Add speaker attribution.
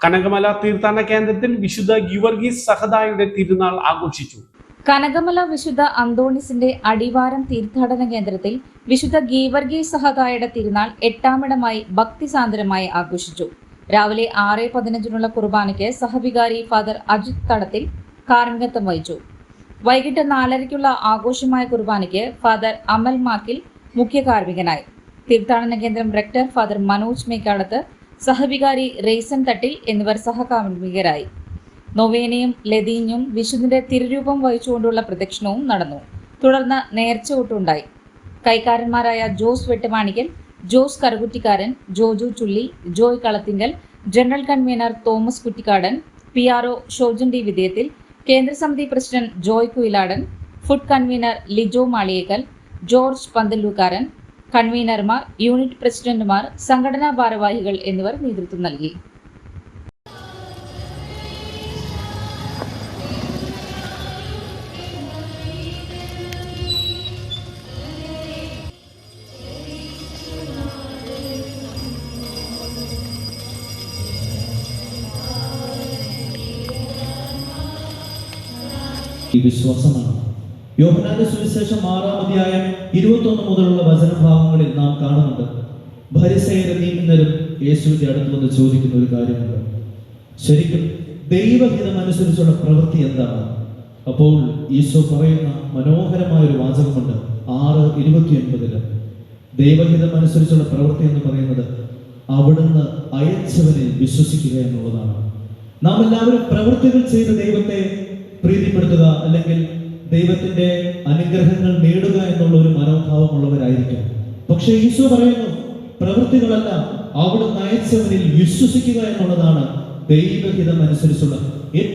Speaker 1: കനകമല തീർത്ഥാടന കേന്ദ്രത്തിൽ വിശുദ്ധ ഗിവർഗീസ് സഹദായുടെ തിരുനാൾ ആഘോഷിച്ചു.
Speaker 2: കനകമല വിശുദ്ധ അന്തോണിസിന്റെ അടിവാരം തീർത്ഥാടന കേന്ദ്രത്തിൽ വിശുദ്ധ ഗീവർഗീസ് സഹദായുടെ തിരുനാൾ എട്ടാമിടമായി ഭക്തിസാന്ദ്രമായി ആഘോഷിച്ചു. രാവിലെ ആറ് പതിനഞ്ചിനുള്ള കുർബാനയ്ക്ക് സഹവികാരി ഫാദർ അജിത് തടത്തിൽ കാർമികത്വം വഹിച്ചു. വൈകിട്ട് നാലരയ്ക്കുള്ള ആഘോഷമായ കുർബാനയ്ക്ക് ഫാദർ അമൽ മാക്കിൽ മുഖ്യ കാർമികനായി തീർത്ഥാടന കേന്ദ്രം റെക്ടർ ഫാദർ മനോജ് മേക്കാടത്ത് സഹവികാരി റെയ്സൻ തട്ടിൽ എന്നിവർ സഹകാർമ്മികരായി നൊവേനയും ലതീഞ്ഞും വിശുദ്ധിന്റെ തിരുരൂപം വഹിച്ചുകൊണ്ടുള്ള പ്രദക്ഷിണവും നടന്നു. തുടർന്ന് നേർച്ചകൂട്ടുണ്ടായി. കൈക്കാരന്മാരായ Jose Vettumanikkal Jose Karukuttikkaran Joju Chulli Joy Kalathinkal general convener Thomas Kuttikkadan P R O Shojan D Vidheyathil കേന്ദ്രസമിതി president Joy Kuyiladan food convener Lijo Maliyekkal George Panthallookkaran കൺവീനർമാർ unit പ്രസിഡന്റുമാർ സംഘടനാ ഭാരവാഹികൾ എന്നിവർ നേതൃത്വം നൽകി.
Speaker 3: വിശ്വാസമാണ്. യോഹനാന്റെ സുവിശേഷം ആറാം അധ്യായം ഇരുപത്തൊന്ന് മുതലുള്ള വചനഭാവം ഭരിസയരും നീങ്ങുന്നവരും യേശുവിന്റെ അടുത്ത് വന്ന് ചോദിക്കുന്ന ഒരു കാര്യമുണ്ട്. ശരിക്കും ദൈവഹിതം അനുസരിച്ചുള്ള പ്രവൃത്തി എന്താണ്? അപ്പോൾ ഈശോ പറയുന്ന മനോഹരമായ ഒരു വാചകമുണ്ട് ആറ് ഇരുപത്തി ഒൻപതിൽ ദൈവഹിതം അനുസരിച്ചുള്ള പ്രവൃത്തി എന്ന് പറയുന്നത് അവിടുന്ന് അയച്ചവനെ വിശ്വസിക്കുക എന്നുള്ളതാണ്. നാം എല്ലാവരും പ്രവൃത്തികൾ ചെയ്ത് ദൈവത്തെ പ്രീതിപ്പെടുത്തുക അല്ലെങ്കിൽ ദൈവത്തിന്റെ അനുഗ്രഹങ്ങൾ നേടുക എന്നുള്ള ഒരു മനോഭാവമുള്ളവരായിരിക്കും. പക്ഷെ ഈശോ പറയുന്നു പ്രവൃത്തികളല്ല അവിടുന്ന് അയച്ചവനിൽ വിശ്വസിക്കുക എന്നുള്ളതാണ് ദൈവഹിതം അനുസരിച്ചുള്ള